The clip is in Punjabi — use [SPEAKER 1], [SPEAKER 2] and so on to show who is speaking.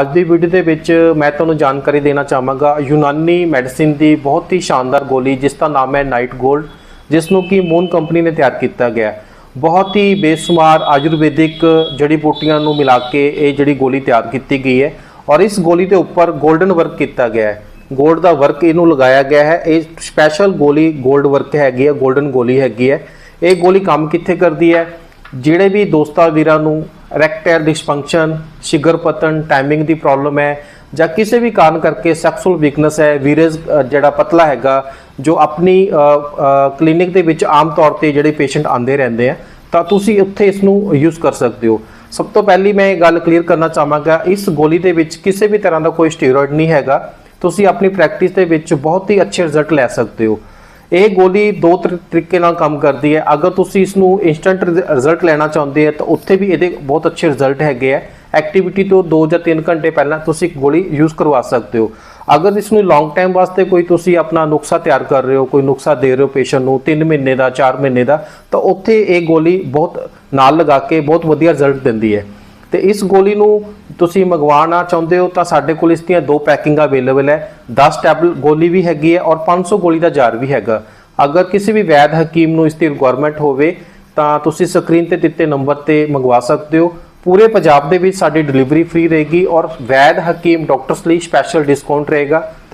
[SPEAKER 1] ਅੱਜ ਦੀ ਵੀਡੀਓ ਦੇ ਵਿੱਚ ਮੈਂ ਤੁਹਾਨੂੰ ਜਾਣਕਾਰੀ ਦੇਣਾ ਚਾਹਾਂਗਾ। ਯੂਨਾਨੀ ਮੈਡੀਸਿਨ ਦੀ ਬਹੁਤ ਹੀ ਸ਼ਾਨਦਾਰ ਗੋਲੀ, ਜਿਸ ਦਾ ਨਾਮ ਹੈ ਨਾਈਟ ਗੋਲਡ ਜਿਸ ਨੂੰ ਕਿ ਮੂਨ ਕੰਪਨੀ ਨੇ ਤਿਆਰ ਕੀਤਾ ਗਿਆ ਬਹੁਤ ਹੀ ਬੇਸੁਮਾਰ ਆਯੁਰਵੈਦਿਕ ਜੜੀ ਬੂਟੀਆਂ ਨੂੰ ਮਿਲਾ ਕੇ ਇਹ ਜਿਹੜੀ ਗੋਲੀ ਤਿਆਰ ਕੀਤੀ ਗਈ ਹੈ ਔਰ ਇਸ ਗੋਲੀ ਦੇ ਉੱਪਰ ਗੋਲਡਨ ਵਰਕ ਕੀਤਾ ਗਿਆ ਹੈ। ਗੋਲਡ ਦਾ ਵਰਕ ਇਹਨੂੰ ਲਗਾਇਆ ਗਿਆ ਹੈ। ਇਹ ਸਪੈਸ਼ਲ ਗੋਲੀ ਗੋਲਡ ਵਰਕ ਹੈਗੀ ਹੈ ਗੋਲਡਨ ਗੋਲੀ ਹੈਗੀ ਹੈ। ਇਹ ਗੋਲੀ ਕੰਮ ਕਿੱਥੇ ਕਰਦੀ ਹੈ? ਜਿਹੜੇ ਵੀ ਦੋਸਤਾਂ ਵੀਰਾਂ ਨੂੰ ਰੈਕਟੈਲ ਡਿਸਫੰਕਸ਼ਨ ਸ਼ਿਗਰ ਪਤਨ ਟਾਈਮਿੰਗ ਦੀ ਪ੍ਰੋਬਲਮ ਹੈ ਜਾਂ ਕਿਸੇ ਵੀ ਕਾਰਨ ਕਰਕੇ ਸੈਕਸੁਅਲ ਵੀਕਨੈਸ ਹੈ, ਵੀਰਜ ਜਿਹੜਾ ਪਤਲਾ ਹੈਗਾ, ਜੋ ਆਪਣੀ ਕਲੀਨਿਕ ਦੇ ਵਿੱਚ ਆਮ ਤੌਰ ਤੇ ਜਿਹੜੇ ਪੇਸ਼ੈਂਟ ਆਉਂਦੇ ਰਹਿੰਦੇ ਆ, ਤਾਂ ਤੁਸੀਂ ਉੱਥੇ ਇਸ ਨੂੰ ਯੂਜ਼ ਕਰ ਸਕਦੇ ਹੋ। ਸਭ ਤੋਂ ਪਹਿਲੀ ਮੈਂ ਇਹ ਗੱਲ ਕਲੀਅਰ ਕਰਨਾ ਚਾਹਾਂਗਾ, ਇਸ ਗੋਲੀ ਦੇ ਵਿੱਚ ਕਿਸੇ ਵੀ ਤਰ੍ਹਾਂ ਦਾ ਕੋਈ ਸਟੀਰੋਇਡ ਨਹੀਂ ਹੈਗਾ, ਤੁਸੀਂ ਆਪਣੀ ਪ੍ਰੈਕਟਿਸ ਦੇ ਵਿੱਚ ਬਹੁਤ ਹੀ ਅੱਛੇ ਰਿਜ਼ਲਟ ਲੈ ਸਕਦੇ ਹੋ। ਇਹ ਗੋਲੀ ਦੋ ਤਰ- ਤਰੀਕੇ ਨਾਲ ਕੰਮ ਕਰਦੀ ਹੈ। ਅਗਰ ਤੁਸੀਂ ਇਸ ਨੂੰ ਇਨਸਟੈਂਟ ਰਿਜ਼ਲਟ ਲੈਣਾ ਚਾਹੁੰਦੇ ਆ ਤਾਂ ਉੱਥੇ ਵੀ ਇਹਦੇ ਬਹੁਤ ਅੱਛੇ ਰਿਜ਼ਲਟ ਹੈਗੇ ਆ। ਐਕਟੀਵਿਟੀ ਤੋਂ 2 ਜਾਂ 3 ਘੰਟੇ ਪਹਿਲਾਂ ਤੁਸੀਂ ਇੱਕ ਗੋਲੀ ਯੂਜ਼ ਕਰਵਾ ਸਕਦੇ ਹੋ। ਅਗਰ ਇਸ ਨੂੰ ਲੌਂਗ ਟਾਈਮ ਵਾਸਤੇ ਕੋਈ ਤੁਸੀਂ ਆਪਣਾ ਨੁਕਸਾ ਤਿਆਰ ਕਰ ਰਹੇ ਹੋ, ਕੋਈ ਨੁਕਸਾ ਦੇ ਰਹੇ ਹੋ ਪੇਸ਼ੈਂਟ ਨੂੰ 3 ਮਹੀਨੇ ਦਾ 4 ਮਹੀਨੇ ਦਾ, ਤਾਂ ਉੱਥੇ ਇਹ ਗੋਲੀ ਬਹੁਤ ਨਾਲ ਲਗਾ ਕੇ ਬਹੁਤ ਵਧੀਆ ਰਿਜ਼ਲਟ ਦਿੰਦੀ ਹੈ। ਤੇ ਇਸ ਗੋਲੀ ਨੂੰ ਤੁਸੀਂ ਮੰਗਵਾਉਣਾ ਚਾਹੁੰਦੇ ਹੋ ਤਾਂ ਸਾਡੇ ਕੋਲ ਇਸ ਦੀਆਂ ਦੋ ਪੈਕਿੰਗਾਂ ਅਵੇਲੇਬਲ ਹੈ। 10 ਟੈਬਲ ਗੋਲੀ ਵੀ ਹੈਗੀ ਹੈ ਔਰ 500 ਗੋਲੀ ਦਾ ਜਾਰ ਵੀ ਹੈਗਾ। ਅਗਰ ਕਿਸੇ ਵੀ ਵੈਦ ਹਕੀਮ ਨੂੰ ਇਸ ਦੀ ਰਿਕੁਆਇਰਮੈਂਟ ਹੋਵੇ ਤਾਂ ਤੁਸੀਂ ਸਕਰੀਨ ਤੇ ਦਿੱਤੇ ਨੰਬਰ ਤੇ ਮੰਗਵਾ ਸਕਦੇ ਹੋ। ਪੂਰੇ ਪੰਜਾਬ ਦੇ ਵਿੱਚ ਸਾਡੀ ਡਿਲੀਵਰੀ ਫ੍ਰੀ ਰਹੇਗੀ ਔਰ ਵੈਦ ਹਕੀਮ ਡਾਕਟਰਸ ਲਈ ਸਪੈਸ਼ਲ ਡਿਸਕਾਊਂਟ ਰਹੇਗਾ। ਤਾਂ